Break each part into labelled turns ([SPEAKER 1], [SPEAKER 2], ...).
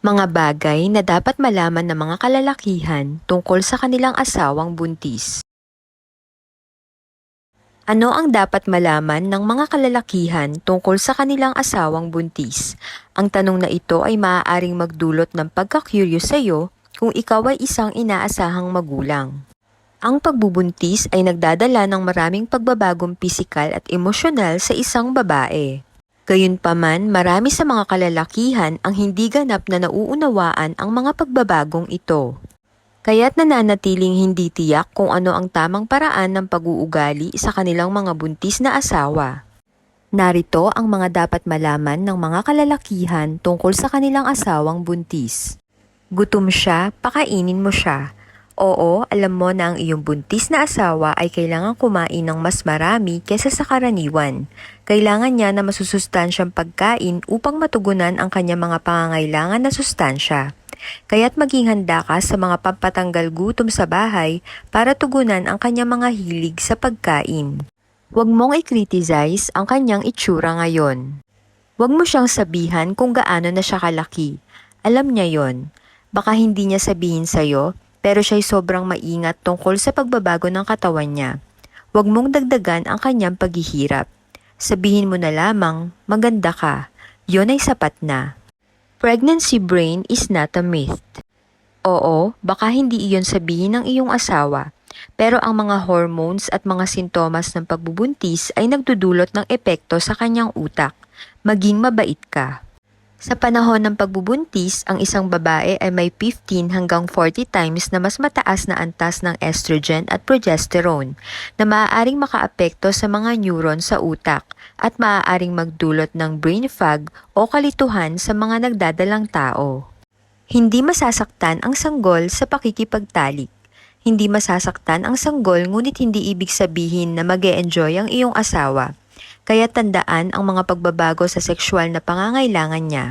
[SPEAKER 1] Mga bagay na dapat malaman ng mga kalalakihan tungkol sa kanilang asawang buntis. Ano ang dapat malaman ng mga kalalakihan tungkol sa kanilang asawang buntis? Ang tanong na ito ay maaaring magdulot ng pagka-curious sa iyo kung ikaw ay isang inaasahang magulang. Ang pagbubuntis ay nagdadala ng maraming pagbabagong pisikal at emosyonal sa isang babae. Gayunpaman, marami sa mga kalalakihan ang hindi ganap na nauunawaan ang mga pagbabagong ito. Kaya't nananatiling hindi tiyak kung ano ang tamang paraan ng pag-uugali sa kanilang mga buntis na asawa. Narito ang mga dapat malaman ng mga kalalakihan tungkol sa kanilang asawang buntis. Gutom siya, pakainin mo siya. Oo, alam mo na ang iyong buntis na asawa ay kailangan kumain ng mas marami kesa sa karaniwan. Kailangan niya na masusustansyang pagkain upang matugunan ang kanyang mga pangangailangan na sustansya. Kaya't maging handa ka sa mga pampatanggal gutom sa bahay para tugunan ang kanyang mga hilig sa pagkain. Huwag mong i-criticize ang kanyang itsura ngayon. Huwag mo siyang sabihan kung gaano na siya kalaki. Alam niya yon. Baka hindi niya sabihin sa'yo, pero siya'y sobrang maingat tungkol sa pagbabago ng katawan niya. Huwag mong dagdagan ang kanyang paghihirap. Sabihin mo na lamang, maganda ka. Yon ay sapat na. Pregnancy brain is not a myth. Oo, baka hindi iyon sabihin ng iyong asawa. Pero ang mga hormones at mga sintomas ng pagbubuntis ay nagdudulot ng epekto sa kanyang utak. Maging mabait ka. Sa panahon ng pagbubuntis, ang isang babae ay may 15 hanggang 40 times na mas mataas na antas ng estrogen at progesterone na maaaring makaapekto sa mga neuron sa utak at maaaring magdulot ng brain fog o kalituhan sa mga nagdadalang tao. Hindi masasaktan ang sanggol sa pakikipagtalik. Hindi masasaktan ang sanggol ngunit hindi ibig sabihin na mag enjoy ang iyong asawa. Kaya tandaan ang mga pagbabago sa sexual na pangangailangan niya.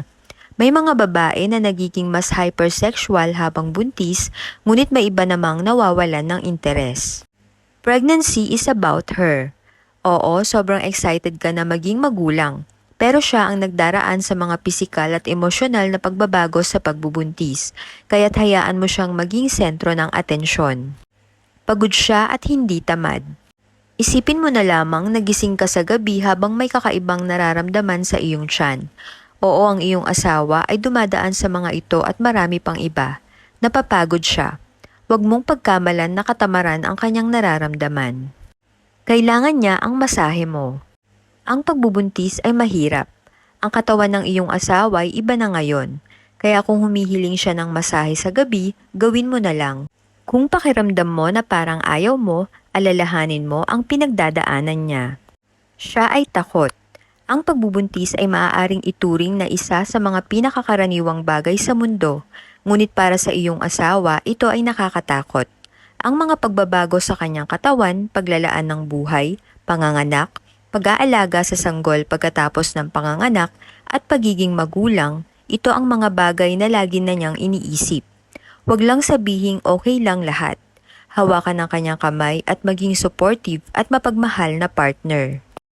[SPEAKER 1] May mga babae na nagiging mas hypersexual habang buntis, ngunit may iba namang nawawalan ng interes. Pregnancy is about her. Oo, sobrang excited ka na maging magulang. Pero siya ang nagdaraan sa mga pisikal at emosyonal na pagbabago sa pagbubuntis, kaya't hayaan mo siyang maging sentro ng atensyon. Pagod siya at hindi tamad. Isipin mo na lamang nagising ka sa gabi habang may kakaibang nararamdaman sa iyong tiyan. Oo, ang iyong asawa ay dumadaan sa mga ito at marami pang iba. Napapagod siya. Huwag mong pagkamalan na katamaran ang kanyang nararamdaman. Kailangan niya ang masahe mo. Ang pagbubuntis ay mahirap. Ang katawan ng iyong asawa ay iba na ngayon. Kaya kung humihiling siya ng masahe sa gabi, gawin mo na lang. Kung pakiramdam mo na parang ayaw mo, alalahanin mo ang pinagdadaanan niya. Siya ay takot. Ang pagbubuntis ay maaaring ituring na isa sa mga pinakakaraniwang bagay sa mundo, ngunit para sa iyong asawa, ito ay nakakatakot. Ang mga pagbabago sa kanyang katawan, paglalaan ng buhay, panganganak, pag-aalaga sa sanggol pagkatapos ng panganganak, at pagiging magulang, ito ang mga bagay na lagi na niyang iniisip. Huwag lang sabihing okay lang lahat. Hawakan ang kanyang kamay at maging supportive at mapagmahal na partner.